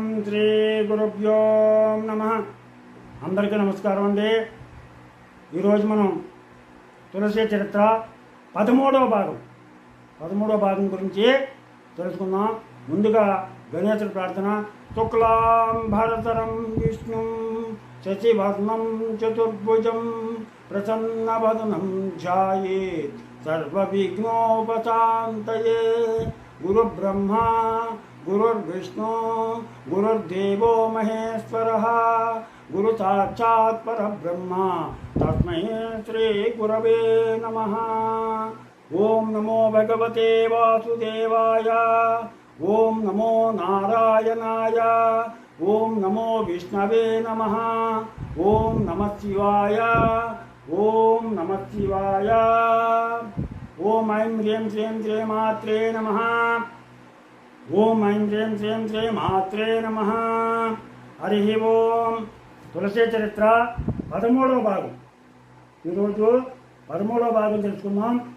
ఓం శ్రీ గురుభ్యో నమ అందరికీ నమస్కారం అండి. ఈరోజు మనం తులసి చరిత్ర పదమూడవ భాగం. పదమూడవ భాగం గురించి తెలుసుకుందాం. ముందుగా గణేశుడి ప్రార్థన. శుక్లాం భరతరం విష్ణు శశివర్ణం చతుర్భుజం ప్రసన్నవదనం ధ్యాయేత్. సర్వవిఘ్నోపశాంతయే. గురుబ్రహ్మా గురుర్విష్ణు గురుర్దేవో మహేశ్వరः గురు సాక్షాత్ పరబ్రహ్మ తస్మై శ్రీ గురవే నమః ఓం నమో భగవతే వాసుదేవాయ ఓం నమో నారాయణాయ ఓం నమో విష్ణవే నమః ఓం నమః శివాయ ఓం నమః శివాయ ఓం ఐం హ్రీం శ్రీం శ్రీమాత్రే నమః ఓం ఐం హ్రీం శ్రీం శ్రీ మాత్రే నమ. హరి ఓం. తులసి చరిత్ర పదమూడవ భాగం. ఈరోజు పదమూడవ భాగం తెలుసుకుందాం.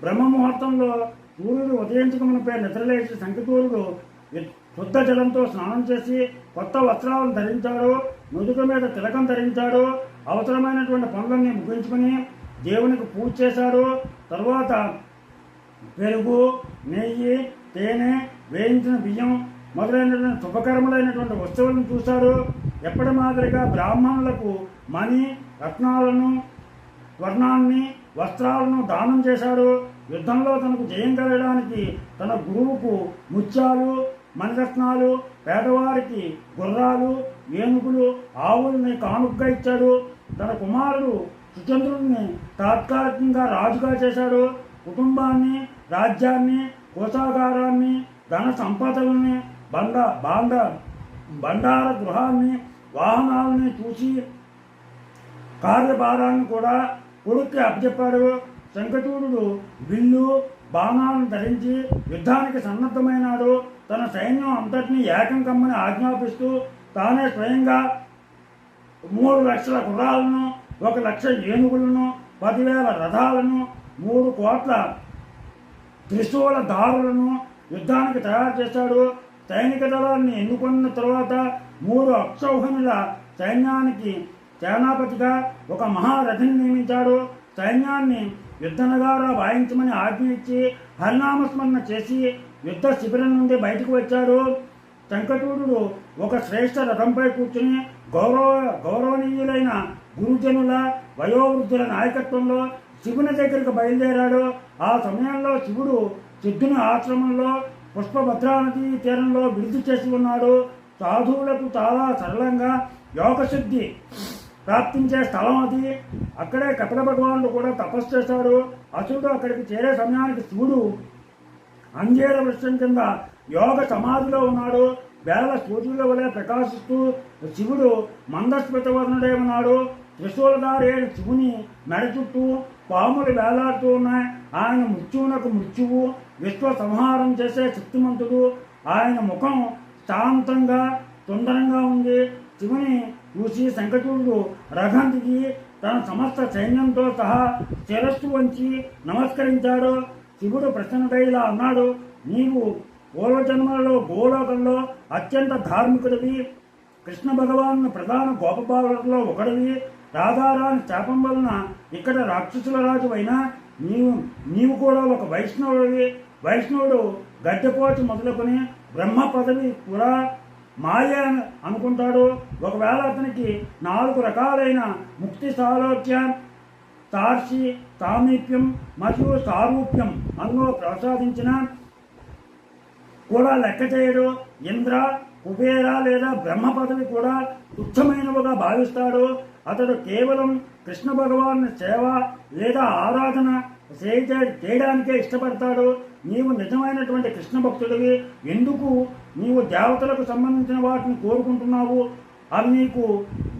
బ్రహ్మ ముహూర్తంలో సూర్యుడు ఉదయించకమునిపై నిద్రలేచి సంకటూరుడు శుద్ధ జలంతో స్నానం చేసి కొత్త వస్త్రాలను ధరించాడు నుదుక మీద తిలకం ధరించాడు అవసరమైనటువంటి పనులన్నీ ముగించుకుని దేవునికి పూజ చేశాడు. తరువాత పెరుగు నెయ్యి తేనె వేయించిన బియ్యం మొదలైనటువంటి శుభకరములైనటువంటి వస్తువులను చూశారు. ఎప్పటి మాదిరిగా బ్రాహ్మణులకు మణి రత్నాలను వర్ణాన్ని వస్త్రాలను దానం చేశాడు యుద్ధంలో తనకు జయం కలగడానికి తన గురువుకు ముత్యాలు మణిరత్నాలు పేదవారికి గుర్రాలు ఏనుగులు ఆవుల్ని కానుగ్గా ఇచ్చాడు. తన కుమారుడు సుచంద్రుడిని తాత్కాలికంగా రాజుగా చేశాడు. కుటుంబాన్ని రాజ్యాన్ని కోశాగారాన్ని ధన సంపదల్ని బండ బాండ బండార గృహాన్ని వాహనాలని చూసి కార్యభారాన్ని కూడా కొడుక్కి అప్పచెప్పాడు శంఖచూడుడు విల్లు బాణాలను ధరించి యుద్ధానికి సన్నద్ధమైనాడు. తన సైన్యం అంతటినీ ఏకం కమ్మని ఆజ్ఞాపిస్తూ తానే స్వయంగా మూడు లక్షల గుర్రాలను ఒక లక్ష ఏనుగులను పదివేల రథాలను మూడు కోట్ల త్రిశూల దారులను యుద్ధానికి తయారు చేశాడు. సైనిక దళాన్ని ఎన్నుకున్న తర్వాత మూడు అక్షౌహిణుల సైన్యానికి సేనాపతిగా ఒక మహారథిని నియమించాడు. సైన్యాన్ని యుద్ధనగారా వాయించమని ఆజ్ఞ ఇచ్చి హరినామస్మరణ చేసి యుద్ధ శిబిరం నుండి బయటకు వచ్చాడు. శంకటూరుడు ఒక శ్రేష్ఠ రథంపై కూర్చుని గౌరవ గౌరవనీయులైన గురుజనుల వయోవృద్ధుల నాయకత్వంలో శివుని దగ్గరికి బయలుదేరాడు. ఆ సమయంలో శివుడు సిద్ధుని ఆశ్రమంలో పుష్పభద్రానది తీరంలో విడుదల చేసి ఉన్నాడు. సాధువులకు చాలా సరళంగా యోగశుద్ధి ప్రాప్తించే స్థలం అది. అక్కడే కపిల భగవానుడు కూడా తపస్సు చేశాడు. అసురుడు అక్కడికి చేరే సమయానికి శివుడు అంజేర వృక్షం కింద యోగ సమాధిలో ఉన్నాడు. వేల సూర్యుల వలె ప్రకాశిస్తూ శివుడు మందస్మితవర్ణుడే ఉన్నాడు త్రిశూలధారే శివుని మెడ చుట్టూ పాములు వేలాడుతూ ఉన్నాయి. ఆయన మృత్యువునకు మృత్యువు. విశ్వ సంహారం చేసే శక్తిమంతుడు ఆయన ముఖం శాంతంగా సుందరంగా ఉంది. శివుని చూసి శంకచూడు రథం తన సమస్త సైన్యంతో సహా శిరస్సు వంచి నమస్కరించాడు. శివుడు ప్రసన్నుడై ఇలా అన్నాడు నీవు పూర్వజన్మలలో గోలోకంలో అత్యంత ధార్మికుడివి. కృష్ణ భగవాను ప్రధాన గోపబాలలో ఒకడివి. రాధారాని శాపం వలన ఇక్కడ రాక్షసుల రాజు అయినా నీవు నీవు కూడా ఒక వైష్ణవుడివి. వైష్ణవుడు గడ్డపోటు మొదలుకొని బ్రహ్మ పదవి కూడా మాయ అని అనుకుంటాడు. ఒకవేళ అతనికి నాలుగు రకాలైన ముక్తి సాలోక్యం తార్షి సామీప్యం మరియు సారూప్యం అన్నో ప్రసాదించిన కూడా లెక్క చేయడు. ఇంద్ర కుబేర లేదా బ్రహ్మ పదవి కూడా తుచ్చమైనవిగా భావిస్తాడు. అతడు కేవలం కృష్ణ భగవాన్ సేవ లేదా ఆరాధన చేయడానికే ఇష్టపడతాడు. నీవు నిజమైనటువంటి కృష్ణ భక్తుడివి. ఎందుకు? నీవు దేవతలకు సంబంధించిన వాటిని కోరుకుంటున్నావు. అవి నీకు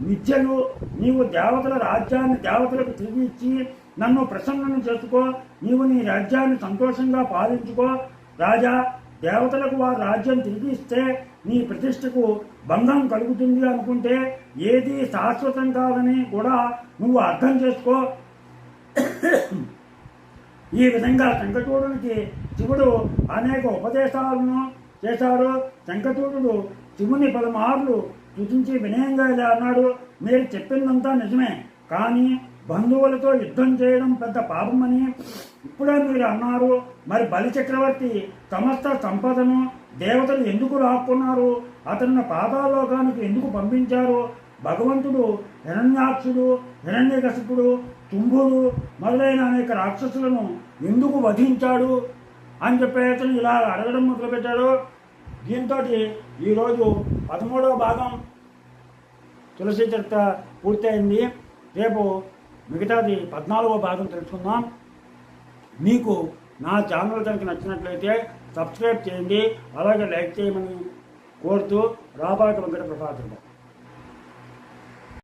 మిథ్యలు నీవు దేవతల రాజ్యాన్ని దేవతలకు తిరిగి ఇచ్చి నన్ను ప్రసన్నం చేసుకో. నీవు నీ రాజ్యాన్ని సంతోషంగా పాలించుకో. రాజా దేవతలకు వారి రాజ్యం తిరిగి ఇస్తే నీ ప్రతిష్టకు భంగం కలుగుతుంది అనుకుంటే ఏది శాశ్వతం కాదని కూడా నువ్వు అర్థం చేసుకో. ఈ విధంగా శంఖచూడునికి శివుడు అనేక ఉపదేశాలను చేశారు శంఖచూడుడు శివుని పలుమార్లు సూచించి వినయంగా ఇలా అన్నాడు మీరు చెప్పిందంతా నిజమే కానీ బంధువులతో యుద్ధం చేయడం పెద్ద పాపమని ఇప్పుడే మీరు అన్నారు. మరి బలి చక్రవర్తి సమస్త సంపదను దేవతలు ఎందుకు లాక్కున్నారు? అతన్ని పాతాలోకానికి ఎందుకు పంపించారు? భగవంతుడు హిరణ్యాక్షుడు హిరణ్యకశిపుడు తుంభుడు మొదలైన అనేక రాక్షసులను ఎందుకు వధించాడు అని చెప్పి అతను ఇలా అడగడం మొదలుపెట్టాడు. దీంతో ఈరోజు పదమూడవ భాగం తులసి చరిత్ర పూర్తయింది. రేపు మిగతాది పద్నాలుగో భాగం తెలుసుకుందాం. మీకు నా ఛానల్ కనుక నచ్చినట్లయితే సబ్స్క్రైబ్ చేయండి అలాగే లైక్ చేయమని కోరుతూ రాబాక వెంకట ప్రసాద్